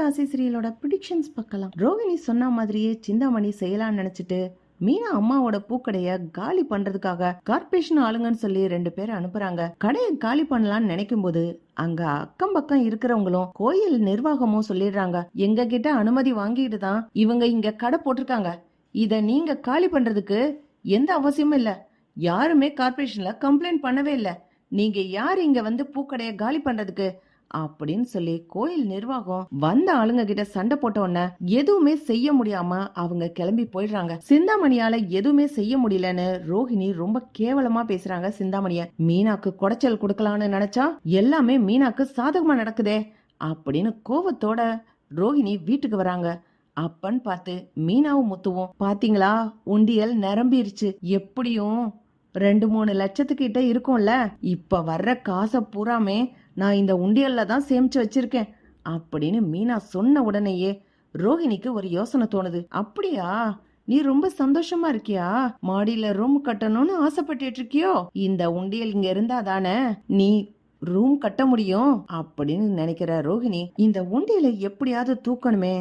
அலைகாசி சீரியலோட predictions பார்க்கலாம். ரோகிணி சொன்ன மாதிரியே சிந்தாமணி செய்யலாம்னு நினைச்சிட்டு மீனா அம்மாவோட பூக்கடைய காலி பண்றதுக்காக கார்பரேஷன் ஆளுங்கன்னு சொல்லி ரெண்டு பேரை அனுப்புறாங்க. கடையை காலி பண்ணலாம்னு நினைக்கும் போது அங்க அக்கம் பக்கம் இருக்கிறவங்களும் கோயில் நிர்வாகமும் சொல்லிடுறாங்க. எங்க கிட்ட அனுமதி வாங்கிட்டு தான் இவங்க இங்க கடை போட்டிருக்காங்க. இத நீங்க காலி பண்றதுக்கு எந்த அவசியமும் இல்ல. யாருமே கார்பரேஷன்ல கம்ப்ளைண்ட் பண்ணவே இல்ல. நீங்க யார் இங்க வந்து பூக்கடைய காலி பண்றதுக்கு அப்படின்னு சொல்லி கோயில் நிர்வாகம் வந்த ஆளுங்க கிட்ட சண்டை போட்ட உடனே எதுவுமே செய்ய முடியாம அவங்க கிளம்பி போயிடுறாங்க. சிந்தாமணியால எதுவுமே செய்ய முடியலன்னு ரோஹிணி ரொம்ப கேவலமா பேசுறாங்க சிந்தாமணிய. மீனாக்கு குடைச்சல் கொடுக்கலான்னு நினைச்சா எல்லாமே மீனாக்கு சாதகமா நடக்குதே அப்படின்னு கோவத்தோட ரோஹிணி வீட்டுக்கு வராங்க. அப்பன்னு பார்த்து மீனாவும் முத்துவும் பாத்தீங்களா? உண்டியல் நிரம்பிருச்சு. எப்படியும் ரெண்டு மூணு லட்சத்துக்கிட்ட இருக்கும்ல. இப்ப வர்ற காசை பூராமே நான் இந்த உண்டியல்ல தான் சேமிச்சு வச்சிருக்கேன் அப்படின்னு மீனா சொன்ன உடனேயே ரோஹிணிக்கு ஒரு யோசனை தோணுது. அப்படியா? நீ ரொம்ப சந்தோஷமா இருக்கியா? மாடியில ரூம் கட்டணும்னு ஆசைப்பட்டுட்டு இருக்கியோ? இந்த உண்டியல் இங்க இருந்தா தானே? நீ ரூம் கட்ட முடியும்? அப்படின்னு நினைக்கிற ரோஹிணி இந்த உண்டியலை எப்படியாவது தூக்கணுமே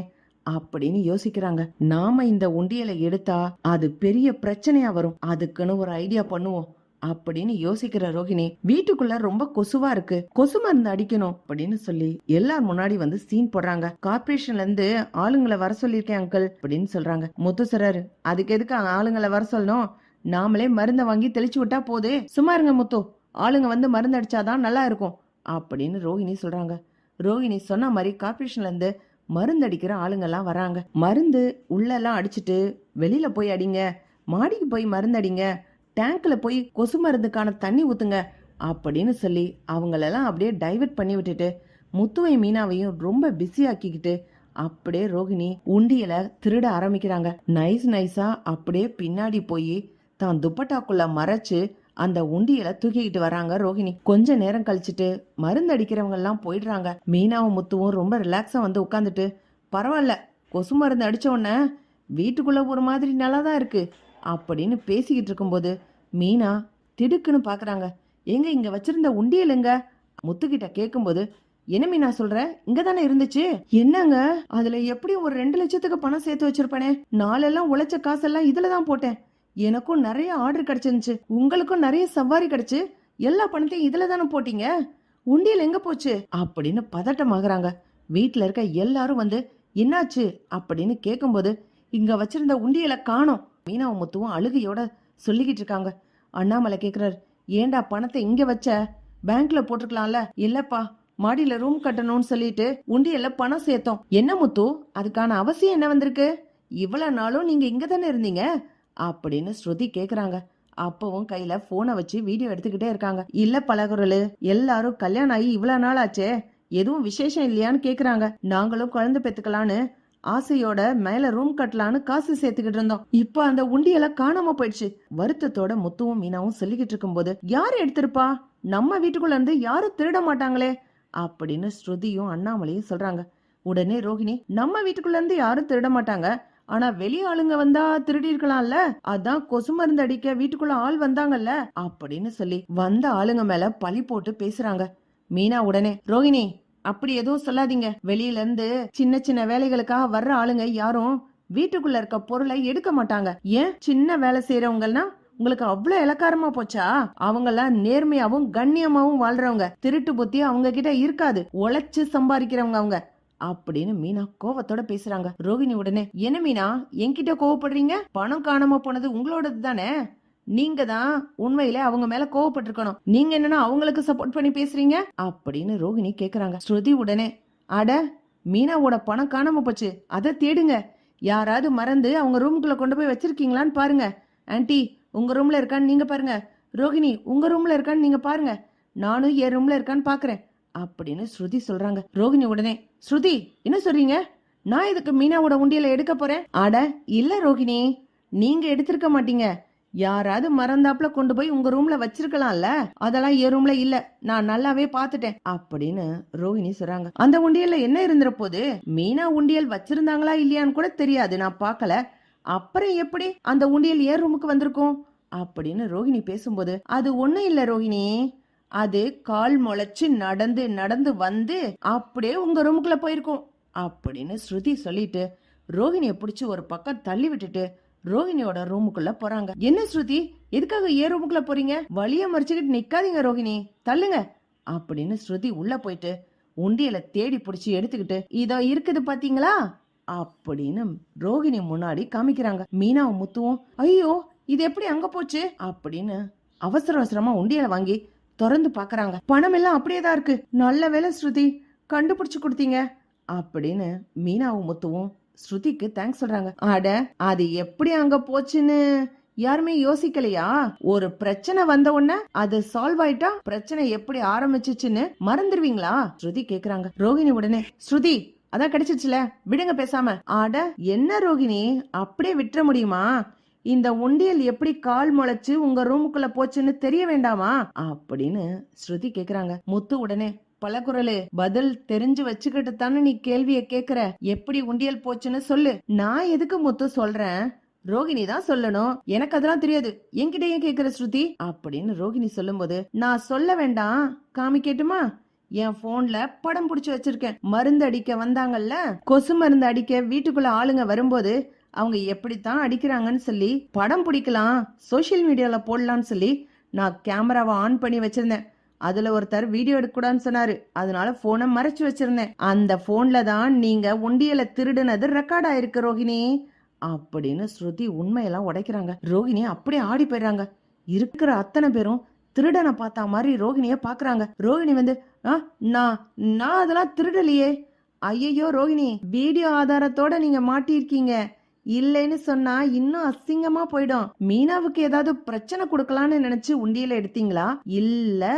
அப்படின்னு யோசிக்கிறாங்க. நாம இந்த உண்டியலை எடுத்தா அது பெரிய பிரச்சனையா வரும். அதுக்குன்னு ஒரு ஐடியா பண்ணுவோம். அப்படின்னு யோசிக்கிற ரோஹிணி வீட்டுக்குள்ள ரொம்ப கொசுவா இருக்கு. கொசு மருந்து அடிக்கணும் அப்படின்னு சொல்லி எல்லார் முன்னாடி வந்து சீன் போடுறாங்க. கார்பரேஷன்ல இருந்து ஆளுங்களை வர சொல்லியிருக்கேன் அங்கிள் அப்படின்னு சொல்றாங்க. முத்துசரர் அதுக்கு எதுக்கு ஆளுங்களை வர சொல்லணும்? நாமளே மருந்தை வாங்கி தெளிச்சு விட்டா போதே. சும்மா இருங்க முத்து ஆளுங்க வந்து மருந்து அடிச்சாதான் நல்லா இருக்கும் அப்படின்னு ரோஹிணி சொல்றாங்க. ரோஹிணி சொன்ன மாதிரி கார்பரேஷன்ல இருந்து மருந்து அடிக்கிற ஆளுங்கெல்லாம் வராங்க. மருந்து உள்ளெல்லாம் அடிச்சுட்டு வெளியில போய் அடிங்க. மாடிக்கு போய் மருந்து அடிங்க டேங்க்ல போய் கொசு மருந்துக்கான தண்ணி ஊத்துங்க அப்படின்னு சொல்லி அவங்களெல்லாம் அப்படியே டைவர்ட் பண்ணி விட்டுட்டு முத்துவை மீனாவையும் ரொம்ப பிஸி ஆக்கிக்கிட்டு அப்படியே ரோகிணி உண்டியல திருட ஆரம்பிக்கிறாங்க. நைஸ் நைஸா அப்படியே பின்னாடி போய் தான் துப்பட்டாக்குள்ள மறைச்சு அந்த உண்டியலை தூக்கிக்கிட்டு வராங்க ரோஹிணி கொஞ்ச நேரம் கழிச்சிட்டு மருந்து அடிக்கிறவங்க எல்லாம் போயிடுறாங்க. மீனாவும் முத்துவும் ரொம்ப ரிலாக்ஸா வந்து உட்காந்துட்டு பரவாயில்ல கொசு மருந்து அடிச்ச உடனே வீட்டுக்குள்ள ஒரு மாதிரி நல்லா தான் இருக்கு அப்படின்னு பேசிக்கிட்டு இருக்கும்போது மீனா திடுக்குன்னு பார்க்குறாங்க எங்க இங்க வச்சிருந்த உண்டியல் எங்க? முத்துக்கிட்ட கேட்கும்போது என்ன மீனா சொல்ற? இங்க தானே இருந்துச்சு? என்னங்க? அதுல எப்படி ஒரு ரெண்டு லட்சத்துக்கு பணம் சேர்த்து வச்சிருப்பேனே? நாளெல்லாம் உழைச்ச காசெல்லாம் இதுல தான் போட்டேன். எனக்கும் நிறைய ஆர்டர் கிடைச்சிருந்துச்சு. உங்களுக்கும் நிறைய சவாரி கிடைச்சு. எல்லா பணத்தையும் இதுல தானே போட்டீங்க? உண்டியல் எங்க போச்சு? அப்படின்னு பதட்டமாகறாங்க. வீட்டில் இருக்க எல்லாரும் வந்து என்னாச்சு? அப்படின்னு கேட்கும்போது இங்க வச்சிருந்த உண்டியலை காணோம். மீனாவும் முத்துவும் அழுகையோட சொல்லிக்கிட்டு இருக்காங்க அண்ணாமலை கேட்குறாரு ஏன்டா பணத்தை இங்கே வச்ச? பேங்க்ல போட்டிருக்கலாம்ல. இல்லப்பா மாடியில ரூம் கட்டணும்னு சொல்லிட்டு உண்டியல்ல பணம் சேர்த்தோம். என்ன முத்து? அதுக்கான அவசியம் என்ன வந்திருக்கு? இவ்வளவு நாளும் நீங்க இங்க தானே இருந்தீங்க? அப்படின்னு ஸ்ருதி கேக்குறாங்க. அப்பவும் கையில போனை வச்சு வீடியோ எடுத்துக்கிட்டே இருக்காங்க. இல்ல பழகுறலு எல்லாரும் கல்யாணம் ஆகி இவ்வளவு நாள் ஆச்சே எதுவும் விசேஷம் இல்லையான்னு கேக்குறாங்க. நாங்களும் குழந்தை பெத்துக்கலான்னு ஆசையோட மேல ரூம் கட்டலான்னு காசு சேர்த்துக்கிட்டு இருந்தோம். இப்ப அந்த உண்டியெல்லாம் காணாம போயிடுச்சு. வருத்தத்தோட முத்துவும் மீனாவும் சொல்லிக்கிட்டு இருக்கும்போது யாரு எடுத்திருப்பா? நம்ம வீட்டுக்குள்ள இருந்து யாரும் திருட மாட்டாங்களே? அப்படின்னு ஸ்ருதியும் அண்ணாமலையும் சொல்றாங்க. உடனே ரோஹிணி நம்ம வீட்டுக்குள்ள இருந்து யாரும் திருட மாட்டாங்க. ஆனா வெளிய ஆளுங்க வந்தா திருடி இருக்கலாம்ல அதான் கொசு மருந்து அடிக்க வீட்டுக்குள்ள ஆள் வந்தாங்கல்ல? அப்படின்னு சொல்லி வந்த ஆளுங்க மேல பழி போட்டு பேசுறாங்க. மீனா உடனே ரோஹிணி அப்படி எதுவும் சொல்லாதீங்க. வெளியில இருந்து சின்ன சின்ன வேலைகளுக்காக வர்ற ஆளுங்க யாரும் வீட்டுக்குள்ள இருக்க பொருளை எடுக்க மாட்டாங்க. ஏன்? சின்ன வேலை செய்யறவங்கன்னா உங்களுக்கு அவ்வளவு இலக்காரமா போச்சா? அவங்க எல்லாம் நேர்மையாவும் கண்ணியமாவும் வாழ்றவங்க. திருட்டு புத்தி அவங்க கிட்ட இருக்காது. உழைச்சு சம்பாதிக்கிறவங்க அவங்க. அப்படின்னு மீனா கோவத்தோட பேசுறாங்க. ரோகிணி உடனே என்ன மீனா? என்கிட்ட கோவப்படுறீங்க? பணம் காணாம போனது உங்களோடது தானே நீங்க தான் உண்மையில அவங்க மேல கோவப்பட்டிருக்கணும். நீங்க என்னன்னா அவங்களுக்கு சப்போர்ட் பண்ணி பேசுறீங்க? அப்படின்னு ரோகிணி கேக்குறாங்க. ஸ்ருதி உடனே அட மீனாவோட பணம் காணாம போச்சு. அதை தேடுங்க. யாராவது மறந்து அவங்க ரூமுக்குள்ள கொண்டு போய் வச்சிருக்கீங்களான்னு பாருங்க. ஆன்டி உங்க ரூம்ல இருக்கான்னு நீங்க பாருங்க. ரோஹிணி உங்க ரூம்ல இருக்கான்னு நீங்க பாருங்க. நானும் என் ரூம்ல இருக்கான்னு பாக்குறேன். அப்படின்னு ஸ்ருதி சொல்றாங்க. ரோகிணி உடனே ஸ்ருதி என்ன சொல்றீங்க? நான் இதுக்கு மீனாவோட உண்டியல எடுக்க போறேன்? அட இல்ல ரோகிணி நீங்க எடுத்திருக்க மாட்டீங்க. யாராவது மறந்தாப்புல கொண்டு போய் உங்க ரூம்ல வச்சிருக்கலாம்ல? அதெல்லாம் என் ரூம்ல இல்ல. நான் நல்லாவே பாத்துட்டேன் அப்படின்னு ரோஹிணி சொல்றாங்க. அந்த உண்டியல்ல என்ன இருந்துற போது? மீனா உண்டியல் வச்சிருந்தாங்களா இல்லையான்னு கூட தெரியாது. நான் பார்க்கல. அப்புறம் எப்படி அந்த உண்டியல் ஏன் ரூமுக்கு வந்திருக்கும்? அப்படின்னு ரோஹிணி பேசும்போது அது ஒண்ணும் இல்ல ரோஹிணி. அது கால் முளைச்சு நடந்து நடந்து வந்து அப்படியே உங்க ரூமுக்குள்ள போயிருக்கும். அப்படின்னு ஸ்ருதி சொல்லிட்டு ரோகிணியை பிடிச்சி ஒரு பக்கம் தள்ளி விட்டுட்டு ரோகிணியோட ரூமுக்குள்ள போறாங்க. என்ன ஸ்ருதி? எதுக்காக ஏன் ரூமுக்குள்ள போறீங்க? வழிய மறிச்சுக்கிட்டு நிக்காதீங்க ரோகிணி தள்ளுங்க. அப்படின்னு ஸ்ருதி உள்ள போயிட்டு உண்டியல தேடி பிடிச்சி எடுத்துக்கிட்டு இதோ இருக்குது பாத்தீங்களா? அப்படின்னு ரோகிணி முன்னாடி காமிக்கிறாங்க. மீனாவும் முத்துவும் ஐயோ இது எப்படி அங்க போச்சு? அப்படின்னு அவசர அவசரமா உண்டியல வாங்கி திறந்து பாக்குறாங்க. பணம் எல்லாம் அப்படியே தான் இருக்கு. நல்ல வேலை ஸ்ருதி கண்டுபிடிச்சு கொடுத்தீங்க. அப்படின்னு மீனாவும் முத்துவும் ஸ்ருதிக்கு தேங்க்ஸ் சொல்றாங்க. அட அது எப்படி அங்க போச்சுன்னு? யாருமே யோசிக்கலையா? ஒரு பிரச்சனை வந்த உடனே அது சால்வ் ஆயிட்டா பிரச்சனை எப்படி ஆரம்பிச்சிச்சுன்னு மறந்துடுவீங்களா? ஸ்ருதி கேக்குறாங்க. ரோகிணி உடனே ஸ்ருதி அதான் கிடைச்சிச்சுல விடுங்க பேசாம. ஆட என்ன ரோகிணி? அப்படியே விட்டுற முடியுமா? இந்த உண்டியல் எப்படி கால் முளைச்சு உங்க ரூமுக்குள்ள போச்சுன்னு தெரிய வேண்டாமா? அப்படின்னு ஸ்ருதி கேக்குறாங்க. முத்து உடனே பலகுரலு பதில் தெரிஞ்சு வச்சுக்கிட்டு தானே நீ கேள்விய கேக்குற? எப்படி உண்டியல் போச்சுன்னு சொல்லு. நான் எதுக்கு முத்து சொல்றேன்? ரோகிணி தான் சொல்லணும். எனக்கு அதெல்லாம் தெரியாது. என்கிட்ட ஏன் கேக்குற ஸ்ருதி? அப்படின்னு ரோகிணி சொல்லும்போது நான் சொல்ல வேண்டாம். காமிக்கட்டுமா? என் போன்ல படம் புடிச்சு வச்சிருக்கேன். மருந்து அடிக்க வந்தாங்கல்ல? கொசு மருந்து அடிக்க வீட்டுக்குள்ள ஆளுங்க வரும்போது அவங்க எப்படித்தான் அடிக்கிறாங்கன்னு சொல்லி படம் பிடிக்கலாம் சோஷியல் மீடியால போடலாம்னு சொல்லி நான் கேமராவை ஆன் பண்ணி வச்சிருந்தேன். அதுல ஒருத்தர் வீடியோ எடுக்கக்கூடாதுன்னு சொன்னாரு. அதனால போனை மறைச்சு வச்சிருந்தேன். அந்த போன்ல தான் நீங்க உண்டியல திருடுனது ரெக்கார்ட் ஆயிருக்கு ரோகிணி. அப்படின்னு ஸ்ருதி உண்மையெல்லாம் உடைக்கிறாங்க. ரோகிணி அப்படியே ஆடி போயிடுறாங்க. இருக்கிற அத்தனை பேரும் திருடனை பார்த்தா மாதிரி ரோஹிணிய பாக்குறாங்க ரோஹிணி வந்து ஆ நான் நான் அதெல்லாம் திருடலையே. ஐயையோ ரோகிணி வீடியோ ஆதாரத்தோட நீங்க மாட்டியிருக்கீங்க. இல்லைன்னு சொன்னா இன்னும் அசிங்கமா போயிடும். மீனாவுக்கு ஏதாவது பிரச்சனை கொடுக்கலான்னு நினைச்சு உண்டியல எடுத்தீங்களா? இல்ல.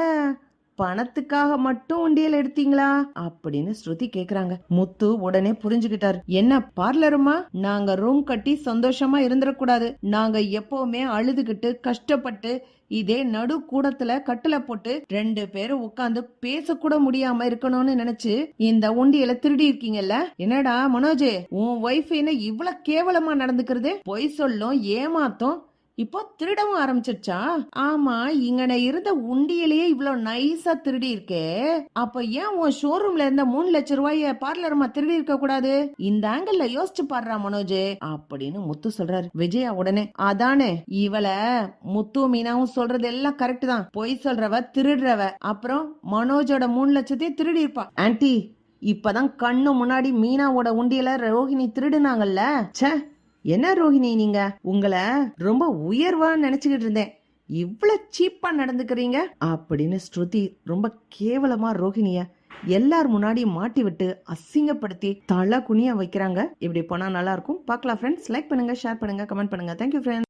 பணத்துக்காக மட்டும் உண்டியல் எடுத்தீங்களா? அப்படின்னு ஸ்ருதி கேக்குறாங்க. முத்து உடனே புரிஞ்சுக்கிட்டாரு என்ன பார்லருமா? நாங்க ரூம் கட்டி சந்தோஷமா இருந்துடக்கூடாது நாங்க எப்பவுமே அழுதுகிட்டு கஷ்டப்பட்டு இதே நடு கூடத்துல கட்டுல போட்டு ரெண்டு பேரும் உட்காந்து பேசக்கூட முடியாம இருக்கணும்னு நினைச்சு இந்த உண்டியல திருடி இருக்கீங்கல்ல? என்னடா மனோஜ் உன் ஒய்ஃப் என்ன இவ்வளவு கேவலமா நடந்துக்கிறது? பொய் சொல்லும் ஏமாத்தும் இப்போ திருடவும் ஆரம்பிச்சிருச்சா? ஆமா இங்கன இருந்த உண்டியிலேயே இவ்வளவு நைஸா திருடி இருக்கே அப்ப ஏன் உன் ஷோரூம்ல இருந்த மூணு லட்சம் ரூபாய பார்லரமா திருடி இருக்க கூடாது? இந்த ஆங்கிள் யோசிச்சு பாடுறா மனோஜ். அப்படின்னு முத்து சொல்றாரு. விஜயா உடனே அதானே இவளை முத்து மீனாவும் சொல்றது எல்லாம் கரெக்ட் தான். பொய் சொல்றவ திருடுறவ. அப்புறம் மனோஜோட மூணு லட்சத்தையும் திருடி இருப்பா ஆன்டி இப்பதான் கண்ணு முன்னாடி மீனாவோட உண்டியல ரோஹிணி திருடுனாங்கல்ல? ச்சே என்ன ரோஹிணி நீங்க? உங்களை ரொம்ப உயர்வா நினைச்சுக்கிட்டு இருந்தேன். இவ்வளவு சீப்பா நடந்துக்கிறீங்க. அப்படின்னு ஸ்ருதி ரொம்ப கேவலமா ரோஹிணிய எல்லார் முன்னாடி மாட்டி விட்டு அசிங்கப்படுத்தி தலை குனிய வைக்கிறாங்க. இப்படி போனா நல்லா இருக்கும். பார்க்கலாம் ஃப்ரெண்ட்ஸ் லைக் பண்ணுங்க ஷேர் பண்ணுங்க கமெண்ட் பண்ணுங்க. Thank you friends